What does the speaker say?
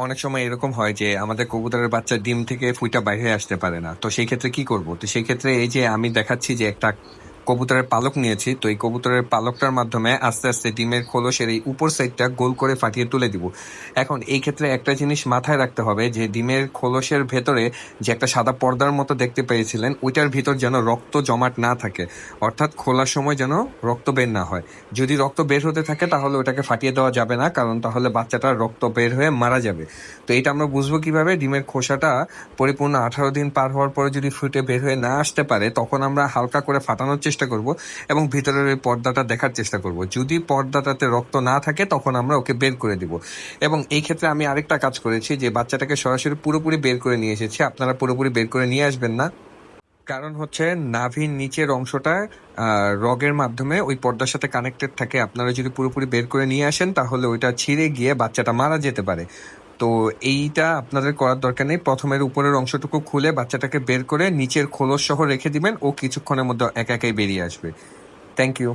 অনেক সময় এরকম হয় যে আমাদের কবুতরের বাচ্চা ডিম থেকে ফুইটা বাইরে আসতে পারে না। তো সেই ক্ষেত্রে কি করব? তো সেই ক্ষেত্রে এই যে আমি দেখাচ্ছি যে একটা কবুতরের পালক নিয়েছি, তো এই কবুতরের পালকটার মাধ্যমে আস্তে আস্তে ডিমের খোলসের এই উপর সাইডটা গোল করে ফাটিয়ে তুলে দিব। এখন এই ক্ষেত্রে একটা জিনিস মাথায় রাখতে হবে যে ডিমের খোলসের ভেতরে যে একটা সাদা পর্দার মতো দেখতে পেয়েছিলেন, ওইটার ভিতর যেন রক্ত জমাট না থাকে, অর্থাৎ খোলার সময় যেন রক্ত বের না হয়। যদি রক্ত বের হতে থাকে তাহলে ওটাকে ফাটিয়ে দেওয়া যাবে না, কারণ তাহলে বাচ্চাটার রক্ত বের হয়ে মারা যাবে। তো এটা আমরা বুঝব কীভাবে? ডিমের খোসাটা পরিপূর্ণ আঠারো দিন পার হওয়ার পরে যদি ফুটে বের হয়ে না আসতে পারে, তখন আমরা হালকা করে ফাটানোর চেষ্টা করব এবং ভিতরের ওই পর্দাটা দেখার চেষ্টা করব। যদি পর্দাটাতে রক্ত না থাকে, তখন আমরা ওকে বের করে দিব। এবং এই ক্ষেত্রে আমি আরেকটা কাজ করেছি যে বাচ্চাটাকে সরাসরি পুরোপুরি বের করে নিয়ে এসেছি। আপনারা পুরোপুরি বের করে নিয়ে আসবেন না। কারণ হচ্ছে নাভির নিচের অংশটা রগের মাধ্যমে ওই পর্দার সাথে কানেক্টেড থাকে। আপনারা যদি পুরোপুরি বের করে নিয়ে আসেন, তাহলে ওইটা ছিঁড়ে গিয়ে বাচ্চাটা মারা যেতে পারে। তো এইটা আপনাদের করার দরকার নেই। প্রথমের উপরের অংশটুকু খুলে বাচ্চাটাকে বের করে নিচের খোলস সহ রেখে দিবেন। ও কিছুক্ষণের মধ্যে একা একাই বেরিয়ে আসবে। Thank you